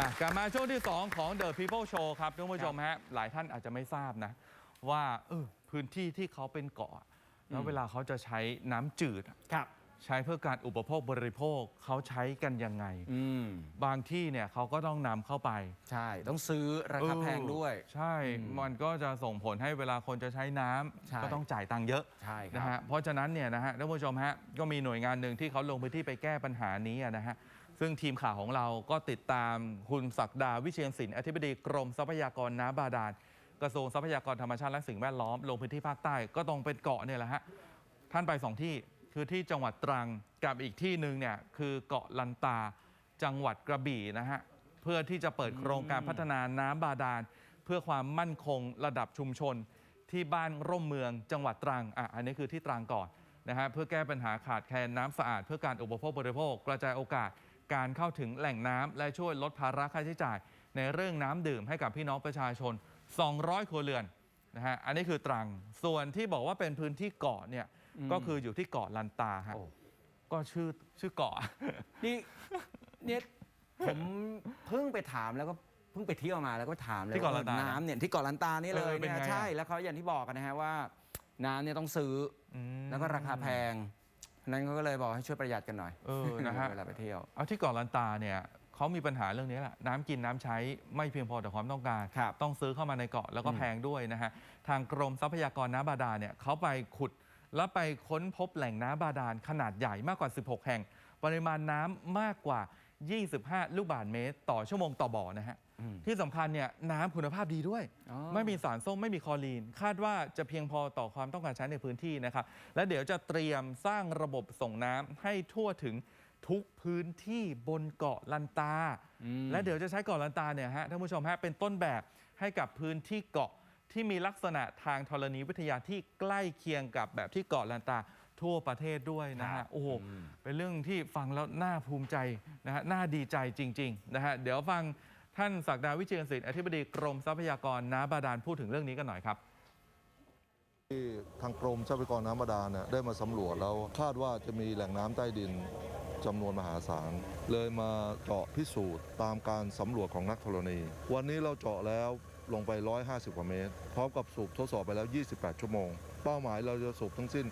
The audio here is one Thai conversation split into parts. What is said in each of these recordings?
อะกลับมาช่วงที่ 2 ของ The People Show ครับท่านผู้ชมฮะหลายท่านอาจจะไม่ทราบนะ ว่าเออพื้นที่ที่เขาเป็นเกาะ แล้วเวลาเขาจะใช้น้ำจืดอะครับ ใช้เพื่อการอุปโภคบริโภคเขาใช้กันยังไง อืม บางที่เนี่ยเขาก็ต้องนำเข้าไปใช่ ต้องซื้อราคาแพงด้วย เออใช่ มันก็จะส่งผลให้เวลาคนจะใช้น้ำใช่ก็ต้องจ่ายตังค์เยอะใช่คนะรัฮะบเพราะฉะนั้นเนี่ยนะฮะท่านผู้ชมฮะก็มีหน่วยงานหนึ่งที่เขาลงพื้นที่ไปแก้ปัญหานี้อะนะฮะ ซึ่งทีมข่าวของเราก็ติดตามคุณศักดาวิเชียนศิลป์อธิบดีกรมทรัพยากรน้ำบาดาลกระทรวงทรัพยากรธรรมชาติและสิ่งแวดล้อมลงพื้นที่ภาคใต้ก็ตรงเป็นเกาะเนี่ยแหละฮะท่านไปสองที่คือที่จังหวัดตรังกับอีกที่หนึ่งเนี่ยคือเกาะลันตาจังหวัดกระบี่นะฮะเพื่อที่จะเปิดโครงการพัฒนาน้ำบาดาล เพื่อความมั่นคงระดับชุมชน ที่บ้านร่มเมืองจังหวัดตรังอะอันนี้คือที่ตรังก่อนนะฮะเพื่อแก้ปัญหาขาดแคลนน้ำสะอาด เพื่อการอุปโภคบริโภคกระจายโอกาส การเข้าถึงแหล่งน้ำและช่วยลดภาระค่าใช้จ่าย ในเรื่องน้ำดื่มให้กับพี่น้องประชาชน 200 ครัวเรือนนะฮะอันนี้คือตรังส่วนที่บอกว่าเป็นพื้นที่เกาะเนี่ยก็คืออยู่ที่เกาะลันตาฮะโอ้ ก็ชื่อชื่อเกาะ นี่เนี่ยผมเพิ่งไปถามแล้วก็เพิ่งไปเที่ยวมาแล้วก็ถามเลยที่เกาะลันตาว่น้ำเนี่ยที่เกาะลันตานี่เลยเออเป็นเนี่ยไงอะ ใช่แล้วเขาอย่างที่บอกกันนะฮะว่าน้ำเนี่ยต้องซื้ออืมแล้วก็ราคาแพง นั้นเขาก็เลยบอกให้ช่วยประหยัดกันหน่อยเออนะฮะ เวลาไปเที่ยว เอาที่เกาะลันตาเนี่ยเขามีปัญหาเรื่องนี้แหละน้ำกินน้ำใช้ไม่เพียงพอต่อความต้องการ ครับต้องซื้อเข้ามาในเกาะแล้วก็อืม แพงด้วยนะฮะ ทางกรมทรัพยากรน้ำบาดาลเนี่ยเขาไปขุด แล้วไปค้นพบแหล่งน้ำบาดาลขนาดใหญ่มากกว่า 16 แห่ง ปริมาณน้ำมากกว่า 25 ลูกบาศก์เมตร ต่อชั่วโมงต่อบ่อนะฮะ อืม ที่สำคัญเนี่ยน้ำคุณภาพดีด้วย อ๋อ ไม่มีสารส้มไม่มีคลอรีน คาดว่าจะเพียงพอต่อความต้องการใช้ในพื้นที่นะครับ และเดี๋ยวจะเตรียมสร้างระบบส่งน้ำให้ทั่วถึงทุกพื้นที่บนเกาะลันตา อืม และเดี๋ยวจะใช้เกาะลันตาเนี่ยฮะท่านผู้ชมฮะเป็นต้นแบบให้กับพื้นที่เกาะที่มีลักษณะทางธรณีวิทยาที่ใกล้เคียงกับแบบที่เกาะลันตาทั่วประเทศด้วยนะครัฮะบโอ้โหอืม เป็นเรื่องที่ฟังแล้วน่าภูมิใจนะฮะน่าดีใจจริงๆนะฮะเดี๋ยวฟัง ท่านศักดาวิเชียนศิลป์อธิบดีกรมทรัพยากรน้ำบาดาลพูดถึงเรื่องนี้กันหน่อยครับ ที่ทางกรมทรัพยากรน้ำบาดาลเนี่ยได้มาสำรวจแล้วคาดว่าจะมีแหล่งน้ำใต้ดินจำนวนมหาศาล เลยมาเจาะพิสูจน์ตามการสำรวจของนักธรณี วันนี้เราเจาะแล้วลงไป 150 กว่าเมตร พร้อมกับสูบทดสอบไปแล้ว 28 ชั่วโมง เป้าหมายเราจะสูบทั้งสิ้น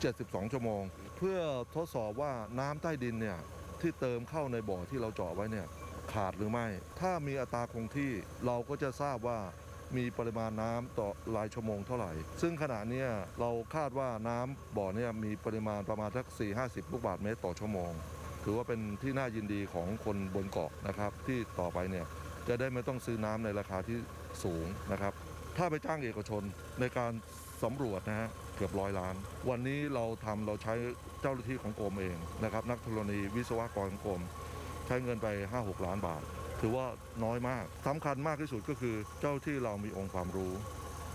72 ชั่วโมง เพื่อทดสอบว่าน้ำใต้ดินเนี่ยที่เติมเข้าในบ่อที่เราเจาะไว้เนี่ย ขาดหรือไม่ ถ้ามีอัตราคงที่เราก็จะทราบว่ามีปริมาณน้ำต่อรายชั่วโมงเท่าไหร่ ซึ่งขณะนี้เราคาดว่าน้ำบ่อเนี่ยมีปริมาณประมาณสัก 4 50 ลูกบาศก์เมตรต่อชั่วโมง ถือว่าเป็นที่น่ายินดีของคนบนเกาะนะครับ ที่ต่อไปเนี่ยจะได้ไม่ต้องซื้อน้ำในราคาที่สูงนะครับ ถ้าไปจ้างเอกชนในการสำรวจนะฮะเกือบร้อยล้าน วันนี้เราทำเราใช้เจ้าหน้าที่ของกรมเองนะครับ นักธรณีวิศวกรของกรม ใช้เงินไป 5-6 ล้านบาท ถือว่าน้อยมากสำคัญมากที่สุดก็คือเจ้าที่เรามีองค์ความรู้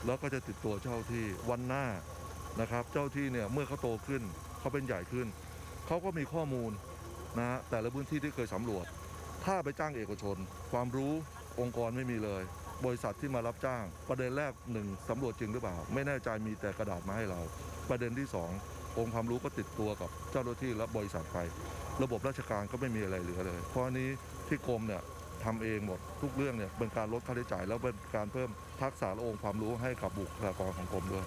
แล้วก็จะติดตัวเจ้าที่วันหน้านะครับ เจ้าที่เนี่ยเมื่อเขาโตขึ้นเขาเป็นใหญ่ขึ้น เขาก็มีข้อมูลนะฮะแต่ละพื้นที่ที่เคยสำรวจ ถ้าไปจ้างเอกชน ความรู้องค์กรไม่มีเลย บริษัทที่มารับจ้าง ประเด็นแรกหนึ่งสำรวจจริงหรือเปล่า ไม่แน่ใจมีแต่กระดาษมาให้เรา ประเด็นที่สององค์ความรู้ก็ติดตัวกับเจ้าหน้าที่และบริษัทไป ระบบราชการก็ไม่มีอะไรเหลือเลย เพราะนนี้ที่กรมเนี่ยทำเองหมดทุกเรื่องเนี่ยเป็นการลดค่าใช้จ่ายแล้วเป็นการเพิ่มทักษะและองค์ความรู้ให้กับบุคลากรของกรมด้วย